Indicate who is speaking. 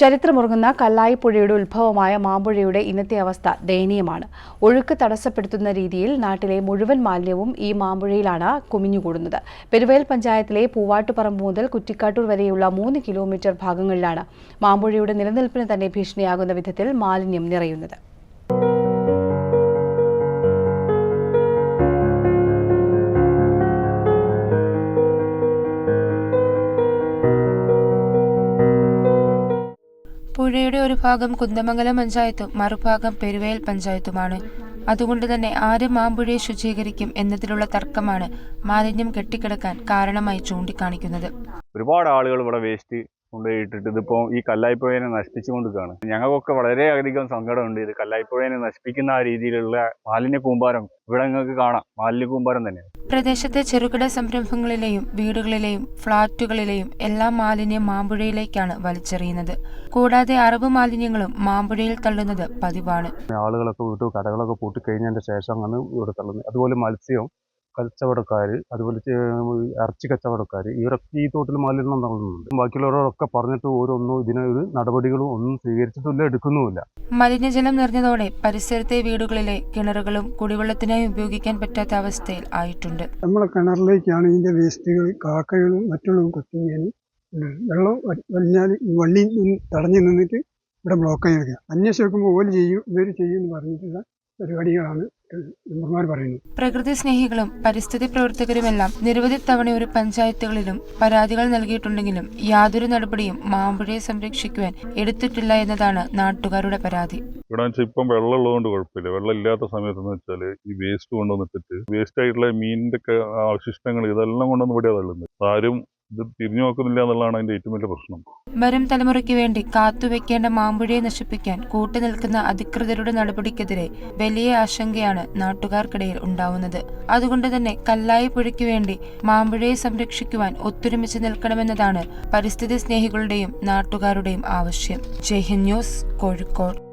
Speaker 1: ചരിത്രമുറങ്ങുന്ന കല്ലായിപ്പുഴയുടെ ഉത്ഭവമായ മാമ്പുഴയുടെ ഇന്നത്തെ അവസ്ഥ ദയനീയമാണ്. ഒഴുക്ക് തടസ്സപ്പെടുത്തുന്ന രീതിയിൽ നാട്ടിലെ മുഴുവൻ മാലിന്യവും ഈ മാമ്പുഴയിലാണ് കുമിഞ്ഞുകൂടുന്നത്. പെരുവയൽ പഞ്ചായത്തിലെ പൂവാട്ടുപറമ്പ് മുതൽ കുറ്റിക്കാട്ടൂർ വരെയുള്ള മൂന്ന് കിലോമീറ്റർ ഭാഗങ്ങളിലാണ് മാമ്പുഴയുടെ നിലനിൽപ്പിന് തന്നെ ഭീഷണിയാകുന്ന വിധത്തിൽ മാലിന്യം നിറയുന്നത്.
Speaker 2: പുഴയുടെ ഒരു ഭാഗം കുന്ദമംഗലം പഞ്ചായത്തും മറുഭാഗം പെരുവയൽ പഞ്ചായത്തുമാണ്. അതുകൊണ്ട് തന്നെ ആര് മാമ്പുഴയെ ശുചീകരിക്കും എന്നതിലുള്ള തർക്കമാണ് മാലിന്യം കെട്ടിക്കിടക്കാൻ കാരണമായി ചൂണ്ടിക്കാണിക്കുന്നത്.
Speaker 3: ഒരുപാട് ആളുകൾ ഇവിടെ വേസ്റ്റ് കൊണ്ടുപോയിട്ടിട്ട് ഇതിപ്പോ ഈ കല്ലായിപ്പുഴയെ നശിപ്പിച്ചുകൊണ്ടിരിക്കുകയാണ്. ഞങ്ങൾക്കൊക്കെ വളരെയധികം സങ്കടമുണ്ട്. ഇത് കല്ലായിപ്പുഴയെ നശിപ്പിക്കുന്ന ആ രീതിയിലുള്ള മാലിന്യ കൂമ്പാരം ഇവിടെ നിങ്ങൾക്ക് കാണാം. മാലിന്യ കൂമ്പാരം തന്നെ
Speaker 2: പ്രദേശത്തെ ചെറുകിട സംരംഭങ്ങളിലെയും വീടുകളിലെയും ഫ്ളാറ്റുകളിലെയും എല്ലാ മാലിന്യം മാമ്പുഴയിലേക്കാണ് വലിച്ചെറിയുന്നത്. കൂടാതെ അറബ് മാലിന്യങ്ങളും മാമ്പുഴയിൽ തള്ളുന്നത് പതിവാണ്.
Speaker 4: ആളുകളൊക്കെ വിട്ടു കടകളൊക്കെ പൂട്ടിക്കഴിഞ്ഞതിന്റെ ശേഷമാണ് ഇവിടെ തള്ളുന്നത്. അതുപോലെ മത്സ്യം കച്ചവടക്കാർ അതുപോലെ ഇറച്ചി കച്ചവടക്കാർ ഇവരൊക്കെ ഈ തോട്ടിൽ മാലിന്യം നടന്നുണ്ട് ബാക്കിയുള്ളവരോടൊക്കെ പറഞ്ഞിട്ട് ഓരോന്നും ഇതിനൊരു നടപടികളും ഒന്നും സ്വീകരിച്ചിട്ടില്ല എടുക്കുന്നുമില്ല.
Speaker 2: മലിനജലം നിറഞ്ഞതോടെ പരിസരത്തെ വീടുകളിലെ കിണറുകളും കുടിവെള്ളത്തിനായി ഉപയോഗിക്കാൻ പറ്റാത്ത അവസ്ഥയിൽ ആയിട്ടുണ്ട്.
Speaker 5: നമ്മളെ കിണറിലേക്കാണ് ഇതിന്റെ വേസ്റ്റുകൾ കാക്കകളും മറ്റുള്ളതും കൊത്തിങ്ങാൻ വെള്ളം വലിഞ്ഞാൽ ഈ വള്ളി തടഞ്ഞു നിന്നിട്ട് ഇവിടെ ബ്ലോക്കായി വെക്കുക അന്വേഷിച്ച് നോക്കുമ്പോൾ ഓൽ ചെയ്യും ഇവർ ചെയ്യും എന്ന് പറഞ്ഞിട്ടുള്ള പരിപാടികളാണ്
Speaker 2: പ്രകൃതി സ്നേഹികളും പരിസ്ഥിതി പ്രവർത്തകരുമെല്ലാം നിരവധി തവണ ഒരു പഞ്ചായത്തുകളിലും പരാതികൾ നൽകിയിട്ടുണ്ടെങ്കിലും യാതൊരു നടപടിയും മാമ്പുഴയെ സംരക്ഷിക്കുവാൻ എടുത്തിട്ടില്ല എന്നതാണ് നാട്ടുകാരുടെ പരാതി.
Speaker 6: ഇവിടെ വെച്ചാൽ ഇപ്പം വെള്ളം ഉള്ളതുകൊണ്ട് കുഴപ്പമില്ല. വെള്ളം ഇല്ലാത്ത സമയത്തെന്ന് വെച്ചാൽ ഈ വേസ്റ്റ് കൊണ്ടുവന്നിട്ടിട്ട് വേസ്റ്റ് ആയിട്ടുള്ള മീനിന്റെ ഒക്കെ അവശിഷ്ടങ്ങൾ ഇതെല്ലാം കൊണ്ടുവന്ന് ഇവിടെ തള്ളുന്നത്. ആരും ഇത് തിരിഞ്ഞു നോക്കുന്നില്ല എന്നുള്ളതാണ് അതിന്റെ ഏറ്റവും വലിയ പ്രശ്നം.
Speaker 2: വരും തലമുറയ്ക്ക് വേണ്ടി കാത്തുവെക്കേണ്ട മാമ്പുഴയെ നശിപ്പിക്കാൻ കൂട്ടുനിൽക്കുന്ന അധികൃതരുടെ നടപടിക്കെതിരെ വലിയ ആശങ്കയാണ് നാട്ടുകാർക്കിടയിൽ ഉണ്ടാവുന്നത്. അതുകൊണ്ട് തന്നെ കല്ലായി പുഴയ്ക്ക് വേണ്ടി മാമ്പുഴയെ സംരക്ഷിക്കുവാൻ ഒത്തൊരുമിച്ച് നിൽക്കണമെന്നതാണ് പരിസ്ഥിതി സ്നേഹികളുടെയും നാട്ടുകാരുടെയും ആവശ്യം. ജയ്ഹിന്ദ് ന്യൂസ് കോഴിക്കോട്.